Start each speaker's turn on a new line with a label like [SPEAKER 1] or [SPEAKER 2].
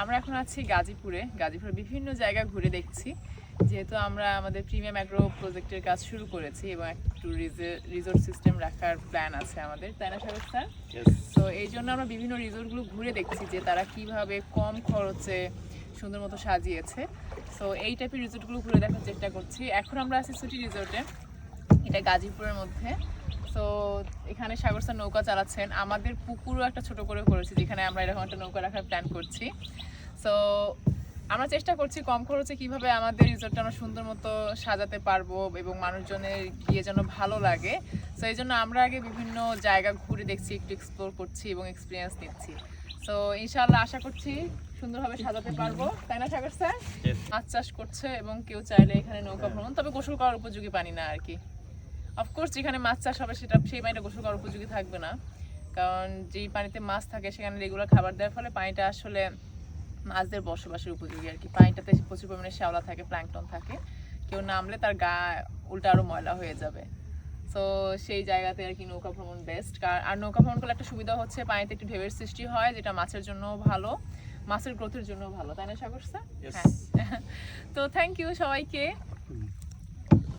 [SPEAKER 1] আমরা এখন আছি গাজীপুরে। গাজীপুরে বিভিন্ন জায়গা ঘুরে দেখছি। যেহেতু আমরা আমাদের প্রিমিয়াম অ্যাগ্রো প্রজেক্টের কাজ শুরু করেছি এবং একটু রিসোর্ট সিস্টেম রাখার প্ল্যান আছে আমাদের। তাই না সাগর স্যার? তো এই জন্য আমরা বিভিন্ন রিসোর্টগুলো ঘুরে দেখছি যে তারা কীভাবে কম খরচে সুন্দর মতো সাজিয়েছে। সো এই টাইপের রিসোর্টগুলো ঘুরে দেখার চেষ্টা করছি। এখন আমরা আছি সুটি রিসোর্টে এটা গাজীপুরের মধ্যে। তো এখানে সাগর স্যার নৌকা চালাচ্ছেন। আমাদের পুকুরও একটা ছোট করে করেছি যেখানে আমরা এরকম একটা নৌকা রাখার প্ল্যান করছি। সো আমরা চেষ্টা করছি কম খরচে কীভাবে আমাদের রিসোর্টটা আমরা সুন্দর মতো সাজাতে পারব এবং মানুষজনের গিয়ে যেন ভালো লাগে। সো এই জন্য আমরা আগে বিভিন্ন জায়গা ঘুরে দেখছি একটু এক্সপ্লোর করছি এবং এক্সপিরিয়েন্স নিচ্ছি। সো ইনশাল্লাহ আশা করছি সুন্দরভাবে সাজাতে পারব। তাই না সাগর স্যার মাছ চাষ করছে এবং কেউ চাইলে এখানে নৌকা ভ্রমণ তবে গোসল করার উপযোগী পানি না আর কি। অফকোর্স যেখানে মাছ চাষ হবে সেটা সেই পানিটা গোসল করার উপযোগী থাকবে না। কারণ যেই পানিতে মাছ থাকে সেখানে রেগুলার খাবার দেওয়ার ফলে পানিটা আসলে মাছদের বসবাসের উপযোগী আর কি। পানিটাতে প্রচুর পরিমাণে শ্যাওলা থাকে প্ল্যাঙ্কটন থাকে। কেউ নামলে তার গা উল্টা আরও ময়লা হয়ে যাবে। তো সেই জায়গাতে আর কি নৌকা ভ্রমণ বেস্ট আর নৌকা ভ্রমণ করলে একটা সুবিধা হচ্ছে পানিতে একটু ঢেউয়ের সৃষ্টি হয় যেটা মাছের জন্য ভালো। মাছের গ্রোথের জন্য ভালো। তাই না সাগর স্যার হ্যাঁ। তো থ্যাংক ইউ সবাইকে।